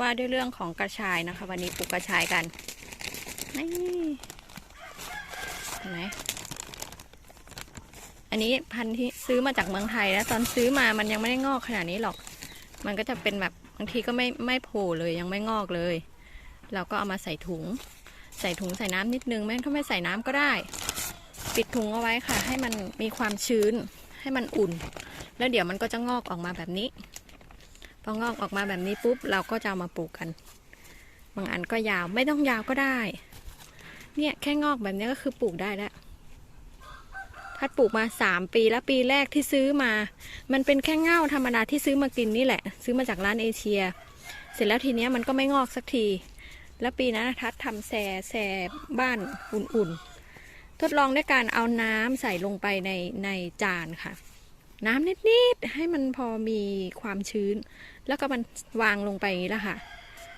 ว่าด้วยเรื่องของกระชายนะคะ วันนี้ปลูกกระชายกันนี่เห็นไหมอันนี้พันธุ์ที่ซื้อมาจากเมืองไทยนะตอนซื้อมามันยังไม่ได้งอกขนาดนี้หรอก มันก็จะเป็นแบบบางทีก็ไม่ไม่โผล่เลยยังไม่งอกเลย เราก็เอามาใส่ถุง ใส่ถุงใส่น้ำนิดนึงแม่งั้นถ้าไม่ใส่น้ำก็ได้ ปิดถุงเอาไว้ค่ะ ให้มันมีความชื้น ให้มันอุ่น แล้วเดี๋ยวมันก็จะงอกออกมาแบบนี้ องอกออกมาแบบนี้ปุ๊บเราก็จะเอามาปลูกกัน บางอันก็ยาวไม่ต้องยาวก็ได้ เนี่ยแค่งอกแบบนี้ก็คือปลูกได้แล้วถ้าปลูกมาสามปีแล้วปีแรกที่ซื้อมา มันเป็นแค่เง่าธรรมดาที่ซื้อมากินนี่แหละ ซื้อมาจากร้านเอเชีย เสร็จแล้วทีเนี้ยมันก็ไม่งอกสักที แล้วปีนั้นทัดทำแซ่แซ่บ้านอุ่นๆ ทดลองด้วยการเอาน้ำใส่ลงไปในในจานค่ะ น้ำนิดๆให้มันพอมีความชื้น แล้วก็มันวางลงไปอย่างนี้แหละค่ะ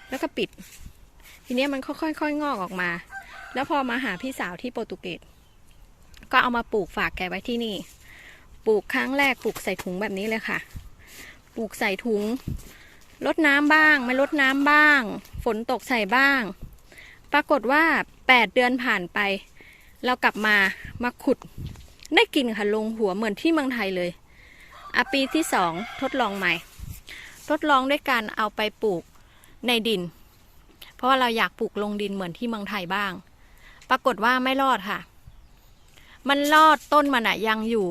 แล้วก็ปิด ทีนี้มันค่อยๆงอกออกมา แล้วพอมาหาพี่สาวที่โปรตุเกสก็เอามาปลูกฝากแกไว้ที่นี่ ปลูกครั้งแรกปลูกใส่ถุงแบบนี้เลยค่ะ ปลูกใส่ถุงลดน้ำบ้าง ไม่ลดน้ำบ้าง ฝนตกใส่บ้าง ปรากฏว่าแปดเดือนผ่านไป เรากลับมามาขุดได้กินค่ะลงหัวเหมือนที่เมืองไทยเลย อะปีที่สองทดลองใหม่ ทดลองด้วยการเอาไปปลูกในดิน เพราะว่าเราอยากปลูกลงดินเหมือนที่เมืองไทยบ้าง ปรากฏว่าไม่รอดค่ะ มันรอดต้นมันอะยังอยู่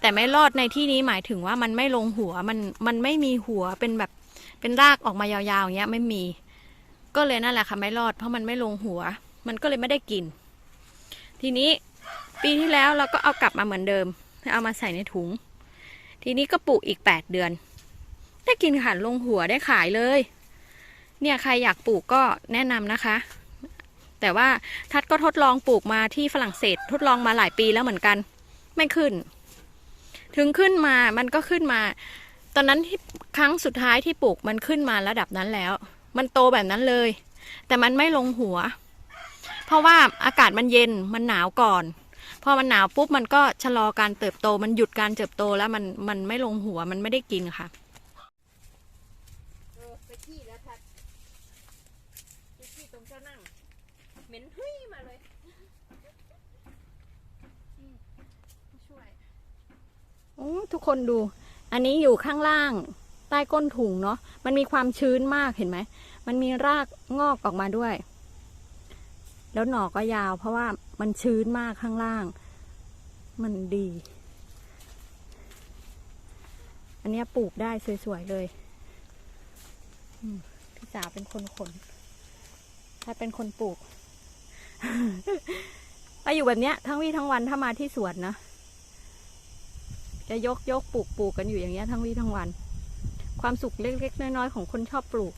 แต่ไม่รอดในที่นี้หมายถึงว่ามันไม่ลงหัวมันมันไม่มีหัวเป็นแบบเป็นรากออกมายาวๆอย่างเงี้ยไม่มี ก็เลยนั่นแหละค่ะไม่รอดเพราะมันไม่ลงหัว มันก็เลยไม่ได้กิน ทีนี้ปีที่แล้วเราก็เอากลับมาเหมือนเดิม เอามาใส่ในถุง ทีนี้ก็ปลูกอีกแปดเดือน ได้กินค่ะลงหัวได้ขายเลย เนี่ยใครอยากปลูกก็แนะนำนะคะ แต่ว่าทัดก็ทดลองปลูกมาที่ฝรั่งเศสทดลองมาหลายปีแล้วเหมือนกัน ไม่ขึ้น ถึงขึ้นมามันก็ขึ้นมา ตอนนั้นที่ครั้งสุดท้ายที่ปลูกมันขึ้นมาระดับนั้นแล้ว มันโตแบบนั้นเลย แต่มันไม่ลงหัว เพราะว่าอากาศมันเย็นมันหนาวก่อน พอมันหนาวปุ๊บมันก็ชะลอการเติบโต มันหยุดการเติบโตแล้วมันมันไม่ลงหัวมันไม่ได้กินค่ะเออไปขี้แล้วทัดไปขี้ตรงเจ้านั่งเหม็นหุ้ยมาเลยช่วยโอ้ทุกคนดู อันนี้อยู่ข้างล่างใต้ก้นถุงเนาะมันมีความชื้นมากเห็นไหม มันมีรากงอกออกมาด้วย แล้วหน่อก็ยาวเพราะว่า มันชื้นมากข้างล่าง มันดี อันนี้ปลูกได้สวยๆเลยพี่สาวเป็นคนขน ถ้าเป็นคนปลูกไปอยู่แบบเนี้ย ทั้งวี่ทั้งวันถ้ามาที่สวนนะจะยกยกปลูกปลูกกันอยู่อย่างเงี้ยทั้งวี่ทั้งวัน ความสุขเล็กๆน้อยๆของคนชอบปลูก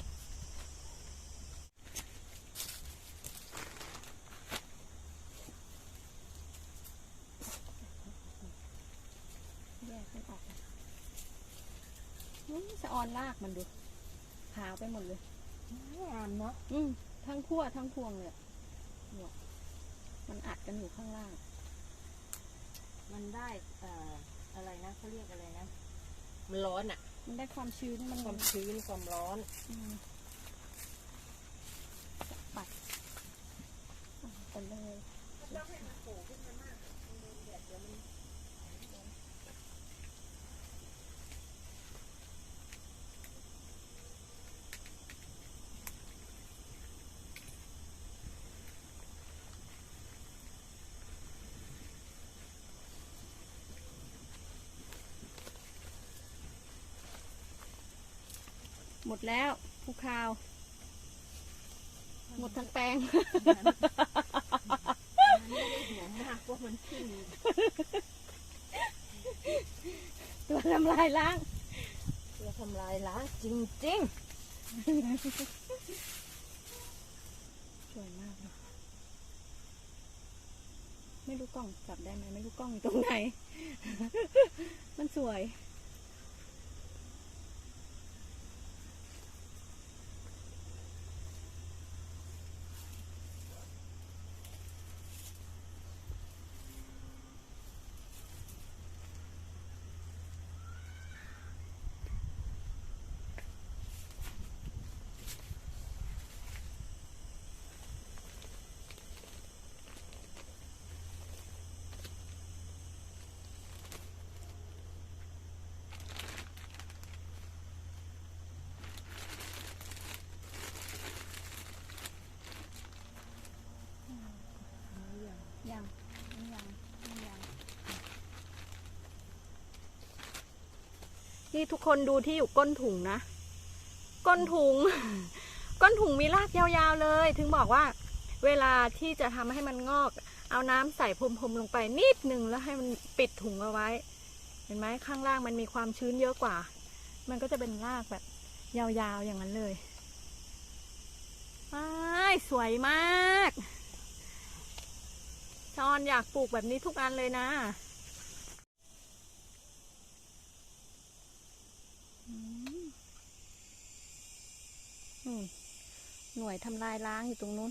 แยกมันออกนี่สะออนลากมันดูขาวไปหมดเลยงามเนาะอืมทั้งขั้วทั้งพวงเลยอะเนี่ยมันอัดกันอยู่ข้างล่าง มันได้เอ่ออะไรนะเขาเรียกอะไรนะ มันร้อนอะมันได้ความชื้นมันความชื้นความร้อน อืมปัดไปเลย หมดแล้วภูคาว หมดทั้งแปลงมันไม่ได้หัวมากเพราะมันขึ้นตัวทำลายล้าง เพื่อทำลายล้างจริงสวยมากเลยไม่รู้กล้องจับได้ไหมไม่รู้กล้องอยู่ตรงไหน มันสวย นี่ทุกคนดูที่อยู่ก้นถุงนะ ก้นถุง ก้นถุงมีรากยาวๆเลย ถึงบอกว่า เวลาที่จะทำให้มันงอก เอาน้ำใส่พรมๆลงไปนิดหนึ่งแล้วให้มันปิดถุงเอาไว้ เห็นไหมข้างล่างมันมีความชื้นเยอะกว่า มันก็จะเป็นรากแบบยาวๆอย่างนั้นเลยอ้ายสวยมาก ชอนอยากปลูกแบบนี้ทุกอันเลยนะอืมอืม หน่วยทำลายล้างอยู่ตรงนู้น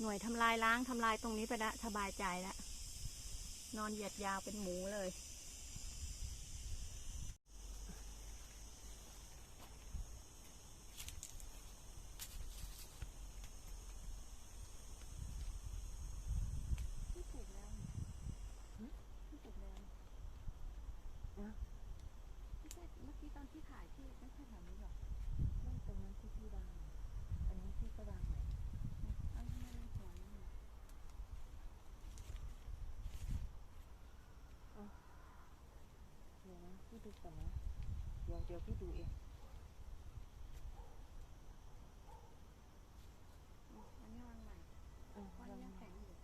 หน่วยทำลายล้างทำลายตรงนี้ไปละสบายใจแล้วนอนเหยียดยาวเป็นหมูเลย ที่ถูกแล้วที่ถูกแล้วไม่ใช่เมื่อกี้ตอนที่ถ่ายที่ไม่ใช่แถวนี้หรอ นั่นตรงนั้นที่พี่วางอันนี้พี่ก็วางไหน เอ้าไม่ได้สวยนี่ เดี๋ยวนะพี่ดูก่อนนะเดี๋ยวเดี๋ยวพี่ดูเอง อันนี้วางใหม่ เออ วัน ลอง ยังแข็งอยู่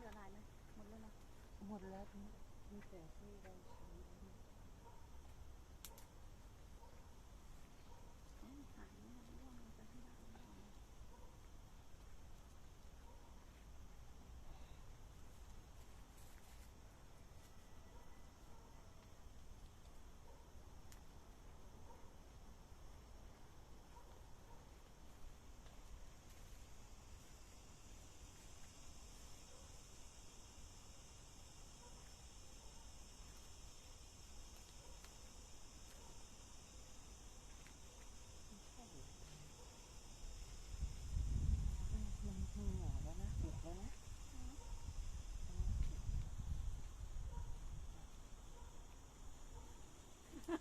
เหลือลายไหมหมดแล้วนะ หมดแล้ว ทั้งมีแต่ที่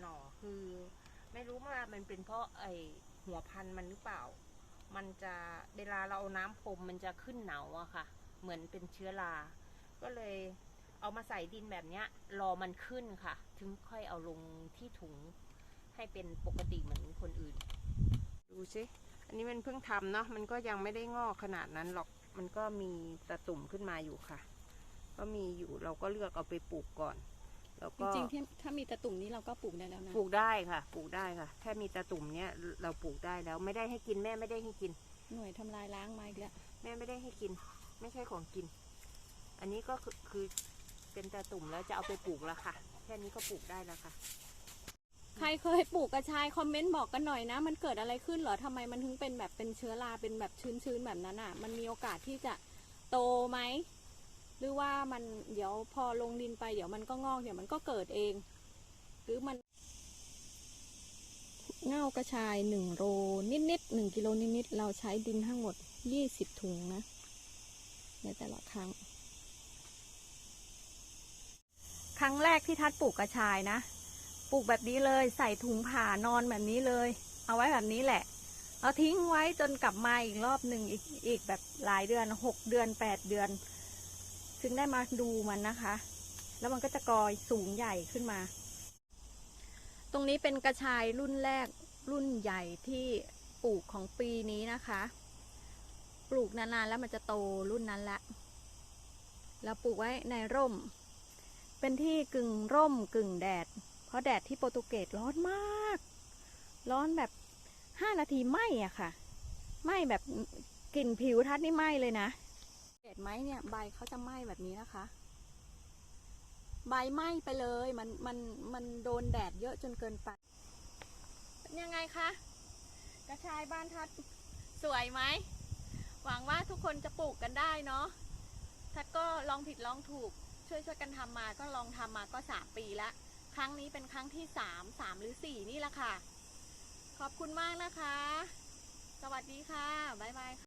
หน่อคือ ไม่รู้ว่ามันเป็นเพราะไอหัวพันธุ์มันหรือเปล่า มันจะเวลาเราเอาน้ำพรมมันจะขึ้นเหนาอะค่ะ เหมือนเป็นเชื้อรา ก็เลยเอามาใส่ดินแบบเนี้ย รอมันขึ้นค่ะ ถึงค่อยเอาลงที่ถุงให้เป็นปกติเหมือนคนอื่น ดูสิอันนี้มันเพิ่งทำเนาะมันก็ยังไม่ได้งอกขนาดนั้นหรอกมันก็มีตะตุ่มขึ้นมาอยู่ค่ะ ก็มีอยู่เราก็เลือกเอาไปปลูกก่อน แล้วจก็ริงๆที่ถ้ามีตะตุ่มนี้เราก็ปลูกได้แล้วนะ ปลูกได้ค่ะ ปลูกได้ค่ะ แค่มีตะตุ่มเนี้ยเราปลูกได้แล้ว ไม่ได้ให้กินแม่ไม่ได้ให้กิน หน่วยทำลายล้างมาอีกแล้วแม่ไม่ได้ให้กิน ไม่ใช่ของกิน อันนี้ก็คือคือเป็นตาตุ่มแล้วจะเอาไปปลูกแล้วค่ะ แค่นี้ก็ปลูกได้แล้วค่ะ ใครเคยปลูกกระชายคอมเมนต์บอกกันหน่อยนะ มันเกิดอะไรขึ้นเหรอทำไมมันถึงเป็นแบบเป็นเชื้อราเป็นแบบชื้นๆแบบนั้นอะ มันมีโอกาสที่จะโตไหม หรือว่ามันเดี๋ยวพอลงดินไปเดี๋ยวมันก็งอกเดี๋ยวมันก็เกิดเอง หรือมันเง่ากระชายหนึ่งโลนิดๆหนึ่งกิโลนิดๆเราใช้ดินทั้งหมดยี่สิบถุงนะ ในแต่ละครั้ง ครั้งแรกที่ทัดปลูกกระชายนะ ปลูกแบบนี้เลยใส่ถุงผ่านอนแบบนี้เลย เอาไว้แบบนี้แหละเอาทิ้งไว้จนกลับมาอีกรอบหนึ่งอีกอีกแบบหลายเดือนหกเดือนแปดเดือน ถึงได้มาดูมันนะคะ แล้วมันก็จะกอยสูงใหญ่ขึ้นมา ตรงนี้เป็นกระชายรุ่นแรกรุ่นใหญ่ที่ปลูกของปีนี้นะคะ ปลูกนานๆแล้วมันจะโตรุ่นนั้นละแล้วปลูกไว้ในร่ม เป็นที่กึ่งร่มกึ่งแดด เพราะแดดที่โปรตุเกสร้อนมาก ร้อนแบบห้านาทีไหมอะค่ะ ไหมแบบกลิ่นผิวทัดนี่ไหมเลยนะ เห็นไหมเนี่ยใบเขาจะไหม้แบบนี้นะคะ ใบไหม้ไปเลยมันมันมันโดนแดดเยอะจนเกินไปเป็นยังไงคะกระชายบ้านทัดสวยไหมหวังว่าทุกคนจะปลูกกันได้เนาะทัดก็ลองผิดลองถูก ช่วยช่วยกันทำมาก็ลองทำมาก็สามปีละครั้งนี้เป็นครั้งที่สามสามหรือสี่นี่แหละค่ะ ขอบคุณมากนะคะ สวัสดีค่ะ บ๊ายบายค่ะ